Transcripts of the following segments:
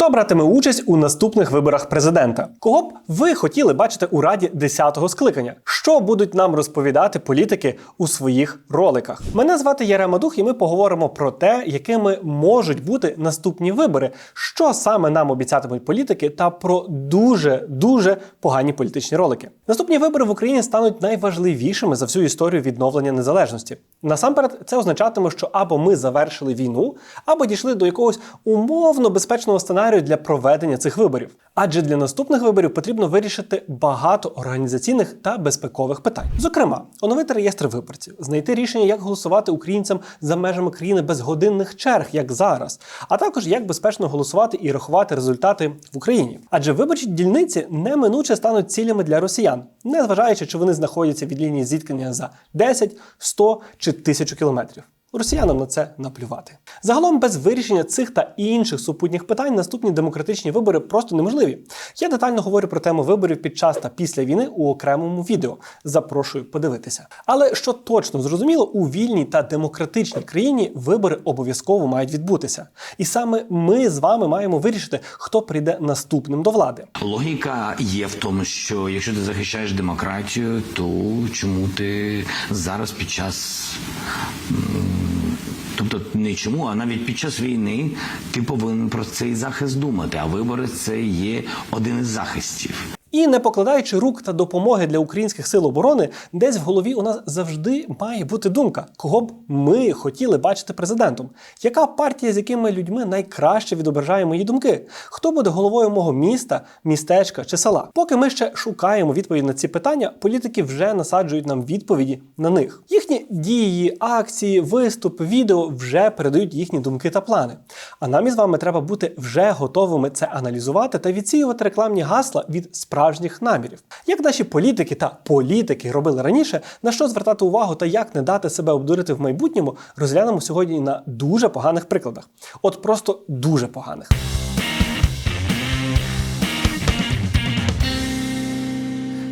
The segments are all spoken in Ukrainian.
Хто братиме участь у наступних виборах президента? Кого б ви хотіли бачити у раді 10-го скликання? Що будуть нам розповідати політики у своїх роликах? Мене звати Ярема Дух, і ми поговоримо про те, якими можуть бути наступні вибори, що саме нам обіцятимуть політики, та про дуже дуже погані політичні ролики. Наступні вибори в Україні стануть найважливішими за всю історію відновлення незалежності. Насамперед, це означатиме, що або ми завершили війну, або дійшли до якогось умовно безпечного сценарію для проведення цих виборів. Адже для наступних виборів потрібно вирішити багато організаційних та безпекових питань. Зокрема, оновити реєстр виборців, знайти рішення, як голосувати українцям за межами країни без годинних черг, як зараз, а також як безпечно голосувати і рахувати результати в Україні. Адже виборчі дільниці неминуче стануть цілями для росіян, незважаючи, чи вони знаходяться від лінії зіткнення за 10, 100 чи 1000 кілометрів. Росіянам на це наплювати. Загалом без вирішення цих та інших супутніх питань наступні демократичні вибори просто неможливі. Я детально говорю про тему виборів під час та після війни у окремому відео. Запрошую подивитися. Але що точно зрозуміло, у вільній та демократичній країні вибори обов'язково мають відбутися. І саме ми з вами маємо вирішити, хто прийде наступним до влади. Логіка є в тому, що якщо ти захищаєш демократію, то чому ти зараз під час. Тобто не чому, а навіть під час війни ти повинен про цей захист думати. А вибори це є один із захистів. І не покладаючи рук та допомоги для українських сил оборони, десь в голові у нас завжди має бути думка, кого б ми хотіли бачити президентом. Яка партія з якими людьми найкраще відображає мої думки? Хто буде головою мого міста, містечка чи села? Поки ми ще шукаємо відповідь на ці питання, політики вже насаджують нам відповіді на них. Їхні дії, акції, виступи, відео вже передають їхні думки та плани. А нам із вами треба бути вже готовими це аналізувати та відсіювати рекламні гасла від справжніх намірів. Як наші політики та політики робили раніше, на що звертати увагу та як не дати себе обдурити в майбутньому, розглянемо сьогодні на дуже поганих прикладах. От просто дуже поганих.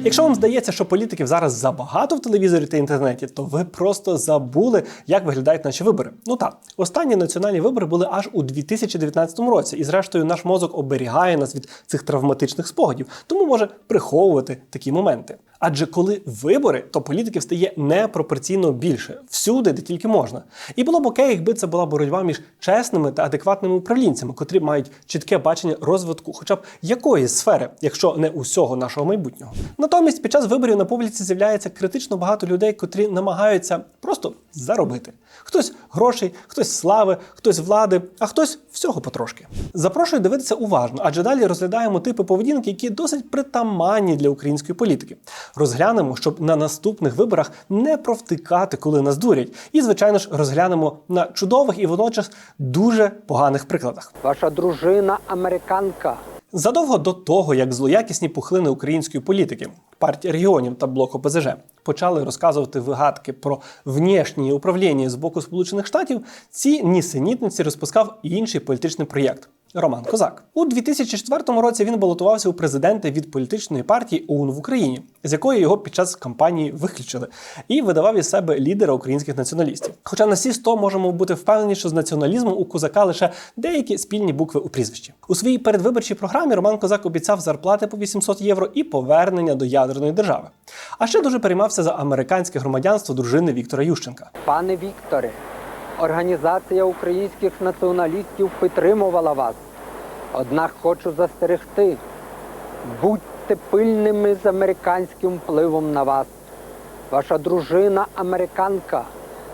Якщо вам здається, що політиків зараз забагато в телевізорі та інтернеті, то ви просто забули, як виглядають наші вибори. Ну так, останні національні вибори були аж у 2019 році, і зрештою наш мозок оберігає нас від цих травматичних спогадів, тому може приховувати такі моменти. Адже коли вибори, то політиків стає непропорційно більше всюди, де тільки можна. І було б окей, якби це була боротьба між чесними та адекватними управлінцями, котрі мають чітке бачення розвитку, хоча б якоїсь сфери, якщо не усього нашого майбутнього. Натомість, під час виборів на публіці з'являється критично багато людей, котрі намагаються просто заробити. Хтось грошей, хтось слави, хтось влади, а хтось всього потрошки. Запрошую дивитися уважно, адже далі розглядаємо типи поведінки, які досить притаманні для української політики. Розглянемо, щоб на наступних виборах не провтикати, коли нас дурять. І, звичайно ж, розглянемо на чудових і водночас дуже поганих прикладах. Ваша дружина американка. Задовго до того, як злоякісні пухлини української політики, партія регіонів та блок ОПЗЖ почали розказувати вигадки про внішнє управління з боку Сполучених Штатів, ці нісенітниці розпускав інший політичний проєкт. Роман Козак у 2004 році він балотувався у президенти від політичної партії ОУН в Україні, з якої його під час кампанії виключили, і видавав із себе лідера українських націоналістів. Хоча на всі 100 можемо бути впевнені, що з націоналізмом у козака лише деякі спільні букви у прізвищі. У своїй передвиборчій програмі Роман Козак обіцяв зарплати по 800 євро і повернення до ядерної держави. А ще дуже переймався за американське громадянство дружини Віктора Ющенка. Пане Вікторе, організація українських націоналістів підтримувала вас. Однак хочу застерегти. Будьте пильними з американським впливом на вас. Ваша дружина американка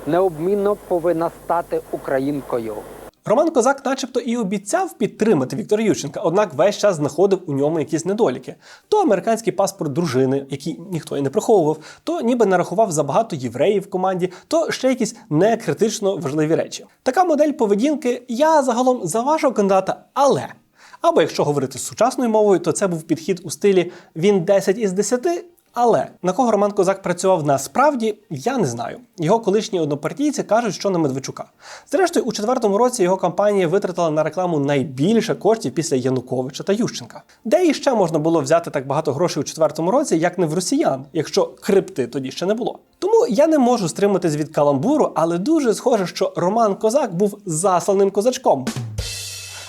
необмінно повинна стати українкою. Роман Козак, начебто, і обіцяв підтримати Віктора Ющенка, однак весь час знаходив у ньому якісь недоліки. То американський паспорт дружини, який ніхто і не приховував, то ніби нарахував забагато євреїв в команді, то ще якісь не критично важливі речі. Така модель поведінки я загалом за вашого кандидата, але. Або якщо говорити сучасною мовою, то це був підхід у стилі він 10 із 10, але на кого Роман Козак працював насправді, я не знаю. Його колишні однопартійці кажуть, що на Медведчука. Зрештою, у четвертому році його кампанія витратила на рекламу найбільше коштів після Януковича та Ющенка. Де іще можна було взяти так багато грошей у четвертому році, як не в росіян, якщо крипти тоді ще не було. Тому я не можу стриматись від каламбуру, але дуже схоже, що Роман Козак був засланим козачком.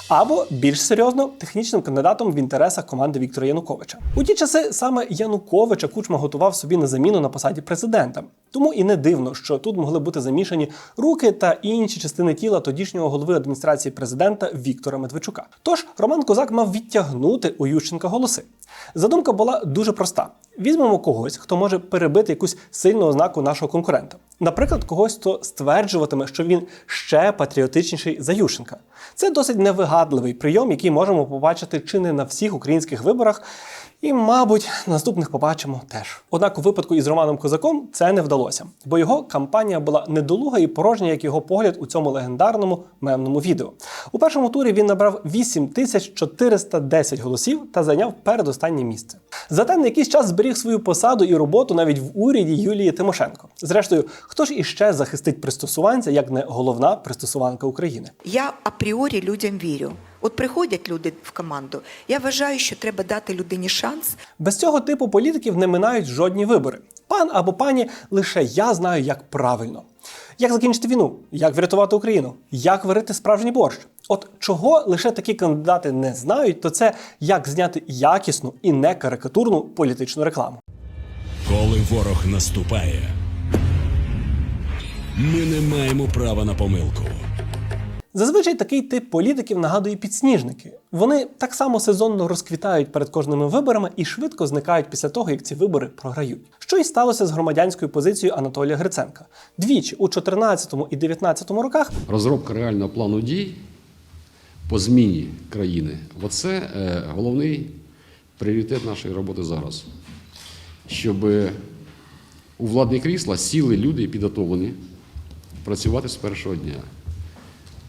Або більш серйозно технічним кандидатом в інтересах команди Віктора Януковича. У ті часи саме Януковича Кучма готував собі на заміну на посаді президента. Тому і не дивно, що тут могли бути замішані руки та інші частини тіла тодішнього голови адміністрації президента Віктора Медведчука. Тож Роман Козак мав відтягнути у Ющенка голоси. Задумка була дуже проста: візьмемо когось, хто може перебити якусь сильну ознаку нашого конкурента. Наприклад, когось, хто стверджуватиме, що він ще патріотичніший за Ющенка. Це досить невигадливий прийом, який можемо побачити чи не на всіх українських виборах. І, мабуть, наступних побачимо теж. Однак у випадку із Романом Козаком це не вдалося, бо його кампанія була недолуга і порожня, як його погляд у цьому легендарному мемному відео. У першому турі він набрав 8410 голосів та зайняв передостаннє місце. Зате на якийсь час зберіг свою посаду і роботу навіть в уряді Юлії Тимошенко. Зрештою, хто ж іще захистить пристосуванця, як не головна пристосуванка України? Я апріорі людям вірю. От приходять люди в команду. Я вважаю, що треба дати людині шанс. Без цього типу політиків не минають жодні вибори. Пан або пані лише я знаю, як правильно. Як закінчити війну, як врятувати Україну, як варити справжній борщ. От чого лише такі кандидати не знають, то це як зняти якісну і не карикатурну політичну рекламу. Коли ворог наступає, ми не маємо права на помилку. Зазвичай такий тип політиків нагадує підсніжники. Вони так само сезонно розквітають перед кожними виборами і швидко зникають після того, як ці вибори програють. Що й сталося з громадянською позицією Анатолія Гриценка. Двічі у 14 і 19 роках Розробка реального плану дій по зміні країни оце е, головний пріоритет нашої роботи зараз. Щоб у владні крісла сіли люди підготовлені працювати з першого дня.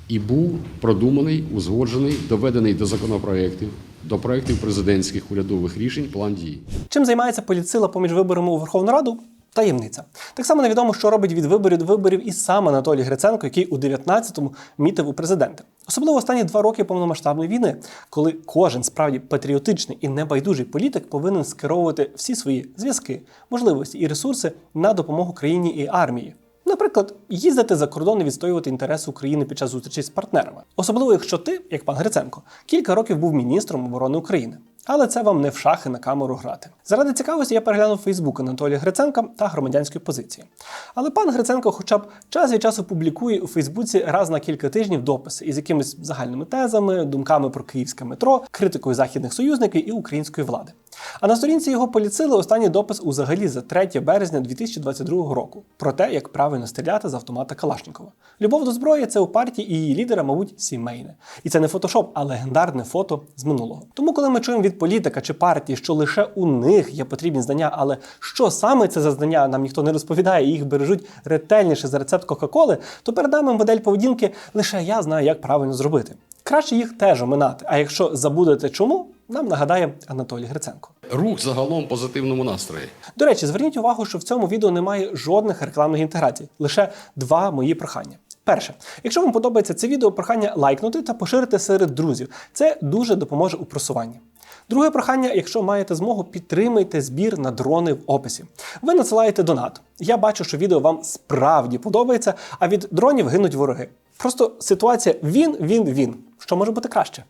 І був продуманий, узгоджений, доведений до законопроєктів, до проєктів президентських урядових рішень план дій. Чим займається політсила поміж виборами у Верховну Раду? Таємниця. Так само невідомо, що робить від виборів до виборів і сам Анатолій Гриценко, який у 19-му мітив у президенти. Особливо останні два роки повномасштабної війни, коли кожен справді патріотичний і небайдужий політик повинен скеровувати всі свої зв'язки, можливості і ресурси на допомогу країні і армії. Наприклад, їздити за кордон і відстоювати інтереси України під час зустрічі з партнерами, особливо якщо ти, як пан Гриценко, кілька років був міністром оборони України. Але це вам не в шахи на камеру грати. Заради цікавості я переглянув Фейсбук Анатолія Гриценка та громадянської позиції. Але пан Гриценко, хоча б час від часу публікує у Фейсбуці раз на кілька тижнів дописи із якимись загальними тезами, думками про київське метро, критикою західних союзників і української влади. А на сторінці його поліцили останній допис узагалі за 3 березня 2022 року про те, як правильно стріляти з автомата Калашнікова. Любов до зброї це у партії і її лідера, мабуть, сімейне. І це не фотошоп, а легендарне фото з минулого. Тому, коли ми чуємо від політика чи партії, що лише у них є потрібні знання, але що саме це за знання, нам ніхто не розповідає, і їх бережуть ретельніше за рецепт Кока-Коли, то перед модель поведінки лише я знаю, як правильно зробити. Краще їх теж оминати. А якщо забудете чому, нам нагадає Анатолій Гриценко. Рух загалом позитивному настрої. До речі, зверніть увагу, що в цьому відео немає жодних рекламних інтеграцій, лише два мої прохання. Перше, якщо вам подобається це відео, прохання лайкнути та поширити серед друзів. Це дуже допоможе у просуванні. Друге прохання, якщо маєте змогу, підтримайте збір на дрони в описі. Ви надсилаєте донат. Я бачу, що відео вам справді подобається, а від дронів гинуть вороги. Просто ситуація він, він, він. Що може бути краще?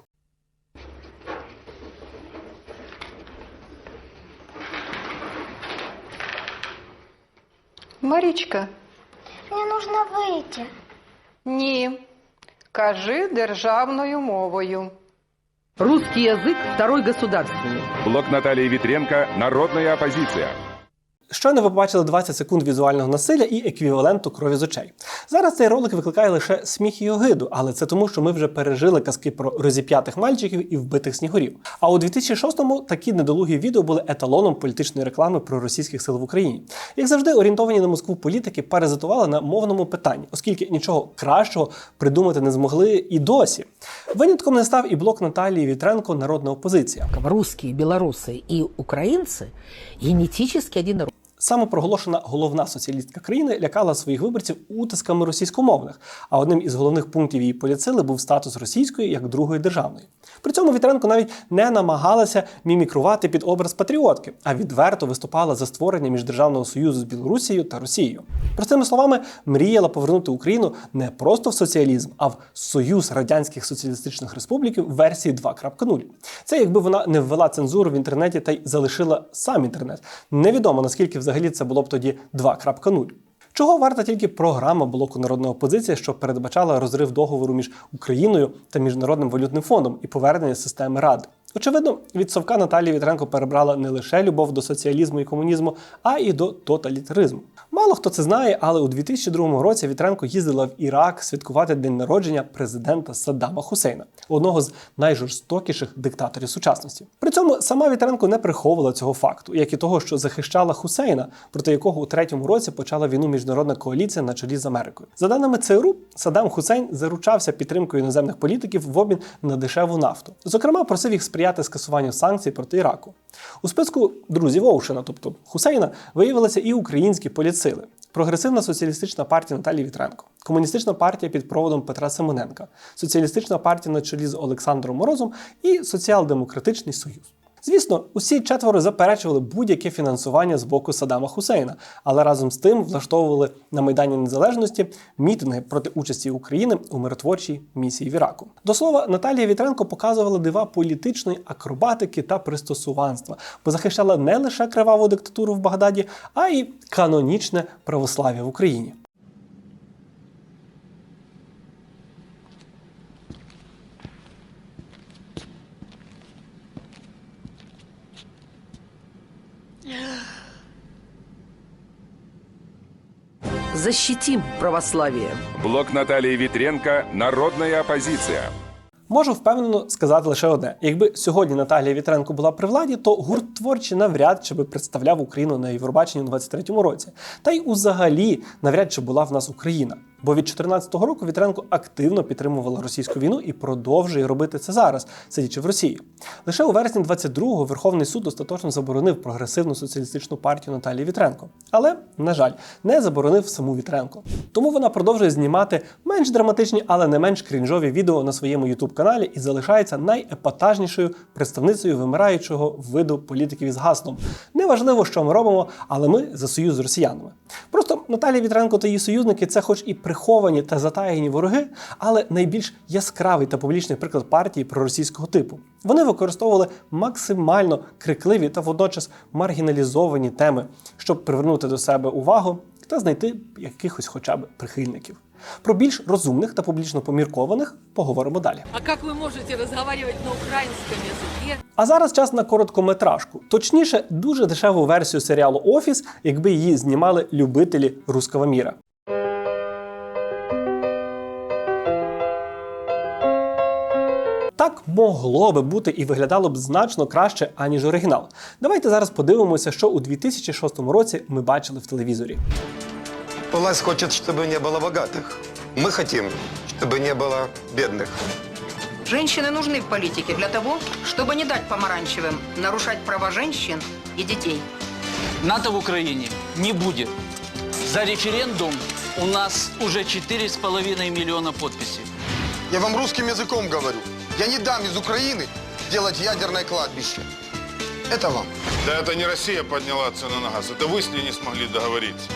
Марічка, Мне нужно выйти. ні. Кажи державною мовою. Русский язык – второй государственный. Блок Натальи Витренко «Народная оппозиция». Щойно ви побачили 20 секунд візуального насилля і еквіваленту крові з очей. Зараз цей ролик викликає лише сміх і огиду, але це тому, що ми вже пережили казки про розіп'ятих мальчиків і вбитих снігурів. А у 2006-му такі недолугі відео були еталоном політичної реклами про російських сил в Україні. Як завжди, орієнтовані на Москву політики паразитували на мовному питанні, оскільки нічого кращого придумати не змогли і досі. Винятком не став і блок Наталії Вітренко Народна опозиція. Русские, белорусы и украинцы генетически один народ. Самопроголошена головна соціалістка країни лякала своїх виборців утисками російськомовних. А одним із головних пунктів її політсили був статус російської як другої державної. При цьому Вітренко навіть не намагалася мімікрувати під образ патріотки, а відверто виступала за створення міждержавного союзу з Білорусією та Росією. Простими словами, мріяла повернути Україну не просто в соціалізм, а в союз радянських соціалістичних республіків версії 2.0. Це якби вона не ввела цензуру в інтернеті та й залишила сам інтернет. Невідомо наскільки взагалі це було б тоді 2.0. Чого варта тільки програма блоку народна опозиція, що передбачала розрив договору між Україною та Міжнародним валютним фондом і повернення системи рад. Очевидно, від совка Наталія Вітренко перебрала не лише любов до соціалізму і комунізму, а й до тоталітаризму. Мало хто це знає, але у 2002 році Вітренко їздила в Ірак святкувати день народження президента Саддама Хусейна, одного з найжорстокіших диктаторів сучасності. При цьому сама Вітренко не приховувала цього факту, як і того, що захищала Хусейна, проти якого у третьому році почала війну міжнародна коаліція на чолі з Америкою. За даними ЦРУ, Саддам Хусейн заручався підтримкою іноземних політиків в обмін на дешеву нафту. Зокрема, просив їх сприяти скасуванню санкцій проти Іраку. У списку друзів Оушена, тобто Хусейна, виявилися і українські політсили. Прогресивна соціалістична партія Наталії Вітренко, комуністична партія під проводом Петра Семененка, соціалістична партія на чолі з Олександром Морозом і соціал-демократичний союз. Звісно, усі четверо заперечували будь-яке фінансування з боку Саддама Хусейна, але разом з тим влаштовували на Майдані Незалежності мітинги проти участі України у миротворчій місії в Іраку. До слова, Наталія Вітренко показувала дива політичної акробатики та пристосуванства, бо захищала не лише криваву диктатуру в Багдаді, а й канонічне православ'я в Україні. Защитим православие. Блок Наталії Вітренка «Народная опозиція. Можу впевнено сказати лише одне: якби сьогодні Наталія Вітренко була при владі, то гурт творчі навряд чи би представляв Україну на Євробаченні у 23-му році. Та й узагалі навряд чи була в нас Україна. Бо від 14-го року Вітренко активно підтримувала російську війну і продовжує робити це зараз, сидячи в Росії. Лише у вересні 22-го Верховний суд остаточно заборонив прогресивну соціалістичну партію Наталії Вітренко. Але, на жаль, не заборонив саму Вітренко. Тому вона продовжує знімати менш драматичні, але не менш крінжові відео на своєму youtube каналі і залишається найепатажнішою представницею вимираючого виду політиків із гаслом. Неважливо, що ми робимо, але ми за союз з росіянами. Просто Наталія Вітренко та її союзники це, хоч і приховані та затаєні вороги, але найбільш яскравий та публічний приклад партії проросійського типу. Вони використовували максимально крикливі та водночас маргіналізовані теми, щоб привернути до себе увагу та знайти якихось хоча б прихильників. Про більш розумних та публічно поміркованих поговоримо далі. А как вы можете разговаривать на украинском языке? А зараз час на короткометражку, точніше, дуже дешеву версію серіалу Офіс, якби її знімали любителі руского міра. Так могло би бути і виглядало б значно краще, аніж оригінал. Давайте зараз подивимося, що у 2006 році ми бачили в телевізорі. Власть хочет, чтобы не было богатых. Мы хотим, чтобы не было бедных. Женщины нужны в политике для того, чтобы не дать помаранчевым нарушать права женщин и детей. НАТО в Украине не будет. За референдум у нас уже 4,5 миллиона подписей. Я вам русским языком говорю. Я не дам из Украины делать ядерное кладбище. Это вам. Да это не Россия подняла цену на газ, это вы с ней не смогли договориться.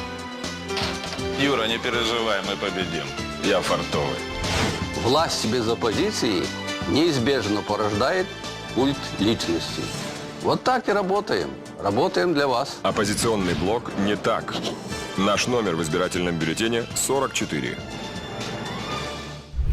Юра, не переживай, мы победим. Я фартовый. Власть без оппозиции неизбежно порождает культ личности. Вот так и работаем. Работаем для вас. Оппозиционный блок «Не так». Наш номер в избирательном бюллетене 44.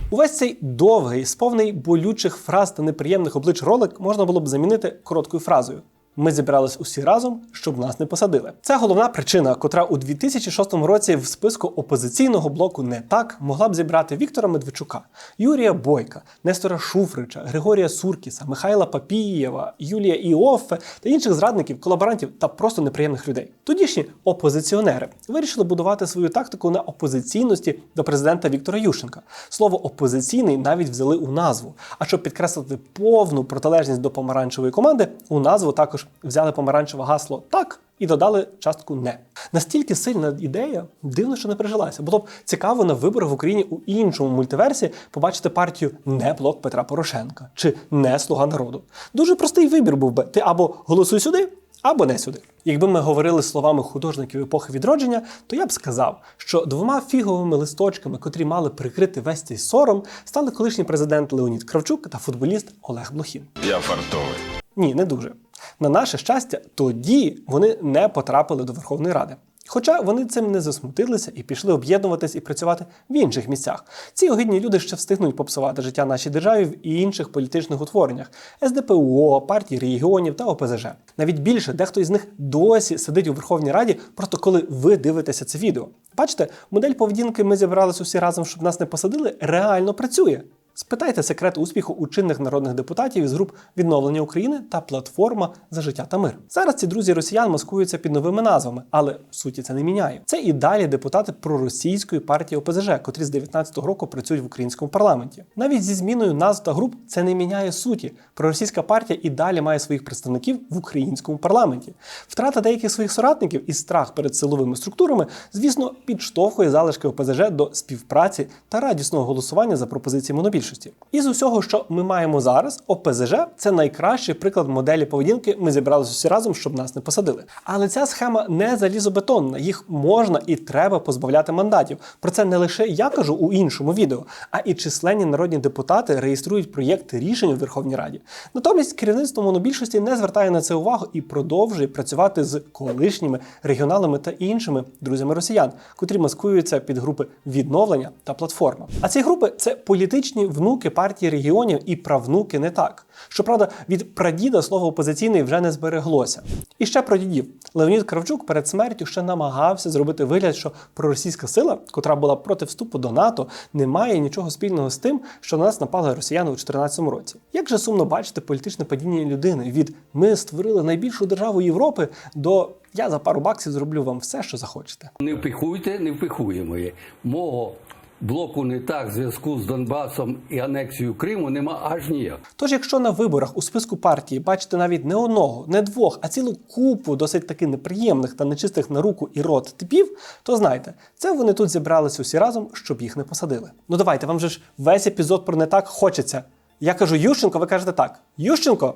Увесь цей довгий, сповний болючих фраз та неприємних облич ролик можна було б замінити короткою фразою. Ми зібрались усі разом, щоб нас не посадили. Це головна причина, котра у 2006 році в списку опозиційного блоку не так могла б зібрати Віктора Медведчука, Юрія Бойка, Нестора Шуфрича, Григорія Суркіса, Михайла Папієва, Юлія Іоффе та інших зрадників, колаборантів та просто неприємних людей. Тодішні опозиціонери вирішили будувати свою тактику на опозиційності до президента Віктора Ющенка. Слово опозиційний навіть взяли у назву. А щоб підкреслити повну протилежність до помаранчевої команди, у назву також взяли помаранчеве гасло так І додали частку не. Настільки сильна ідея, дивно, що не прижилася. Було б цікаво на виборах в Україні у іншому мультиверсі побачити партію не блок Петра Порошенка чи не Слуга народу. Дуже простий вибір був би: ти або голосуй сюди, або не сюди. Якби ми говорили словами художників епохи відродження, то я б сказав, що двома фіговими листочками, котрі мали прикрити весь цей сором, стали колишній президент Леонід Кравчук та футболіст Олег Блохін. Я фартовий. Ні, не дуже. На наше щастя, тоді вони не потрапили до Верховної Ради. Хоча вони цим не засмутилися і пішли об'єднуватись і працювати в інших місцях. Ці огидні люди ще встигнуть попсувати життя нашій державі в інших політичних утвореннях СДПУО, партії регіонів та ОПЗЖ. Навіть більше дехто із них досі сидить у Верховній Раді, просто коли ви дивитеся це відео. Бачите, модель поведінки ми зібралися усі разом, щоб нас не посадили, реально працює. Спитайте секрет успіху у чинних народних депутатів із груп відновлення України та платформа за життя та мир. Зараз ці друзі росіян маскуються під новими назвами, але суті це не міняє. Це і далі депутати проросійської партії ОПЗЖ, котрі з 19-го року працюють в українському парламенті. Навіть зі зміною назв та груп це не міняє суті. Проросійська партія і далі має своїх представників в українському парламенті. Втрата деяких своїх соратників і страх перед силовими структурами, звісно, підштовхує залишки ОПЗЖ до співпраці та радісного голосування за пропозиції монобільшості. Із усього, що ми маємо зараз, ОПЗЖ це найкращий приклад моделі поведінки. Ми зібралися всі разом, щоб нас не посадили. Але ця схема не залізобетонна. Їх можна і треба позбавляти мандатів. Про це не лише я кажу у іншому відео, а і численні народні депутати реєструють проєкти рішень у Верховній Раді. Натомість керівництво монобільшості не звертає на це увагу і продовжує працювати з колишніми регіоналами та іншими друзями росіян, котрі маскуються під групи відновлення та платформа. А ці групи це політичні внуки партії регіонів і правнуки не так. Щоправда, від прадіда слово опозиційний вже не збереглося. І ще про дідів. Леонід Кравчук перед смертю ще намагався зробити вигляд, що проросійська сила, котра була проти вступу до НАТО, не має нічого спільного з тим, що на нас напали росіяни у 2014 році. Як же сумно бачити політичне падіння людини від ми створили найбільшу державу Європи до я за пару баксів зроблю вам все, що захочете. Не впихуйте, не впихуємо. Мого блоку не так в зв'язку з Донбасом і анексією Криму нема аж ніяк. Тож, якщо на виборах у списку партії бачите навіть не одного, не двох, а цілу купу досить таки неприємних та нечистих на руку і рот типів, то знайте, це вони тут зібралися усі разом, щоб їх не посадили. Ну давайте, вам же ж весь епізод про не так хочеться. Я кажу Ющенко, ви кажете так. Ющенко?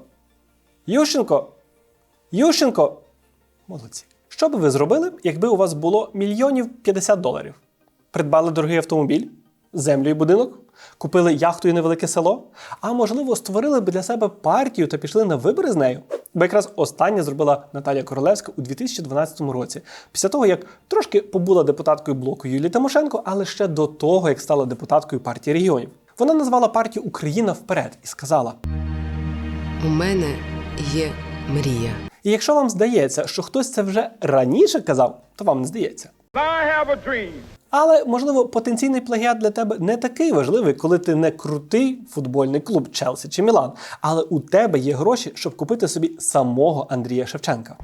Ющенко? Ющенко? Молодці. Що би ви зробили, якби у вас було мільйонів 50 доларів? Придбали дорогий автомобіль, землю і будинок, купили яхту і невелике село, а можливо, створили б для себе партію та пішли на вибори з нею. Бо якраз останнє зробила Наталія Королевська у 2012 році, після того як трошки побула депутаткою блоку Юлії Тимошенко, але ще до того, як стала депутаткою партії регіонів. Вона назвала партію Україна вперед і сказала: У мене є мрія. І якщо вам здається, що хтось це вже раніше казав, то вам не здається. Але можливо потенційний плагіат для тебе не такий важливий, коли ти не крутий футбольний клуб Челсі чи Мілан, але у тебе є гроші, щоб купити собі самого Андрія Шевченка.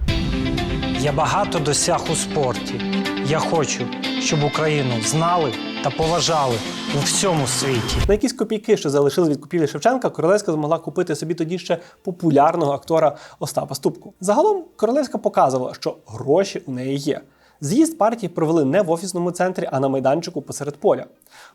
Я багато досяг у спорті. Я хочу, щоб Україну знали та поважали у всьому світі. На якісь копійки, що залишили від купівлі Шевченка, Королевська змогла купити собі тоді ще популярного актора Остапа Ступку. Загалом Королевська показувала, що гроші у неї є. З'їзд партії провели не в офісному центрі, а на майданчику посеред поля.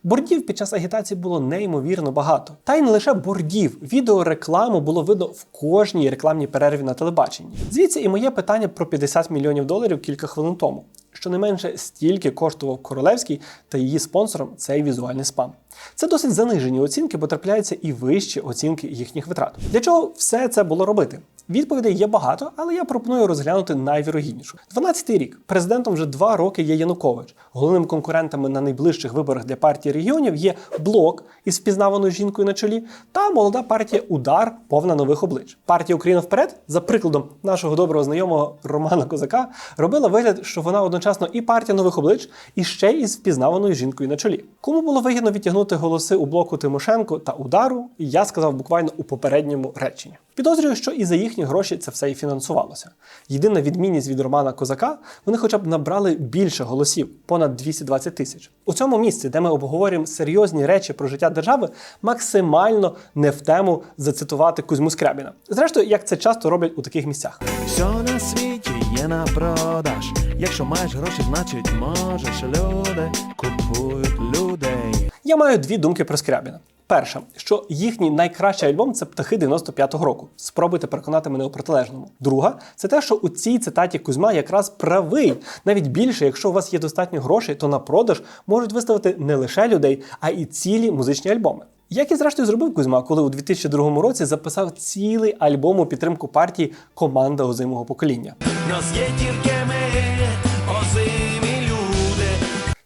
Бордів під час агітації було неймовірно багато. Та й не лише бордів, відеорекламу було видно в кожній рекламній перерві на телебаченні. Звідси і моє питання про 50 мільйонів доларів кілька хвилин тому. Щонайменше стільки коштував Королевський та її спонсором цей візуальний спам. Це досить занижені оцінки, бо трапляються і вищі оцінки їхніх витрат. Для чого все це було робити? Відповідей є багато, але я пропоную розглянути найвірогіднішу. 12-й рік президентом вже два роки є Янукович. Головними конкурентами на найближчих виборах для партії регіонів є блок із впізнаваною жінкою на чолі та молода партія Удар, повна нових облич. Партія Україна вперед, за прикладом нашого доброго знайомого Романа Козака, робила вигляд, що вона одночасно і партія нових облич, і ще із впізнаваною жінкою на чолі. Кому було вигідно відтягнути голоси у блоку Тимошенко та удару, я сказав буквально у попередньому реченні. Підозрюю, що і за їхні гроші це все і фінансувалося. Єдина відмінність від Романа Козака, вони хоча б набрали більше голосів, понад 220 тисяч. У цьому місці, де ми обговорюємо серйозні речі про життя держави, максимально не в тему зацитувати Кузьму Скрябіна. Зрештою, як це часто роблять у таких місцях. Все на світі є на продаж. Якщо маєш гроші, значить можеш. Люди купують людей. Я маю дві думки про Скрябіна. Перша, що їхній найкращий альбом це птахи 95-го року. Спробуйте переконати мене у протилежному. Друга, це те, що у цій цитаті Кузьма якраз правий. Навіть більше, якщо у вас є достатньо грошей, то на продаж можуть виставити не лише людей, а і цілі музичні альбоми. Як і зрештою зробив Кузьма, коли у 2002 році записав цілий альбом у підтримку партії Команда озимого покоління. Нас є тільки ми, озимі люди.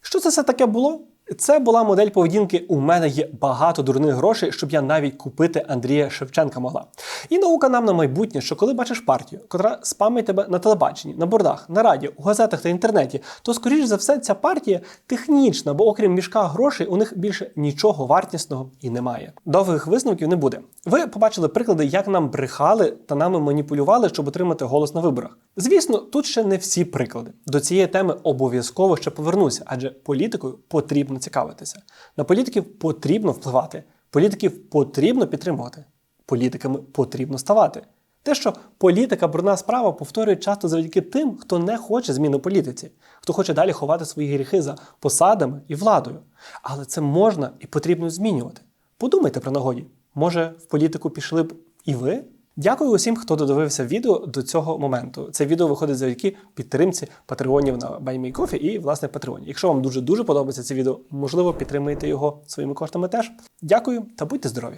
Що це все таке було? Це була модель поведінки У мене є багато дурних грошей, щоб я навіть купити Андрія Шевченка могла. І наука нам на майбутнє, що коли бачиш партію, котра спамить тебе на телебаченні, на бордах, на радіо, у газетах та інтернеті, то скоріш за все ця партія технічна, бо окрім мішка грошей у них більше нічого вартісного і немає. Довгих висновків не буде. Ви побачили приклади, як нам брехали та нами маніпулювали, щоб отримати голос на виборах. Звісно, тут ще не всі приклади. До цієї теми обов'язково ще повернуся, адже політикою потрібно цікавитися. На політиків потрібно впливати, політиків потрібно підтримувати, політиками потрібно ставати. Те, що політика брудна справа повторюють часто завдяки тим, хто не хоче змін політиці, хто хоче далі ховати свої гріхи за посадами і владою. Але це можна і потрібно змінювати. Подумайте про нагоді. Може, в політику пішли б і ви? Дякую усім, хто додивився відео до цього моменту. Це відео виходить завдяки підтримці патреонів на BuyMeCoffee і власне Патреоні. Якщо вам дуже дуже подобається це відео, можливо, підтримайте його своїми коштами теж. Дякую та будьте здорові!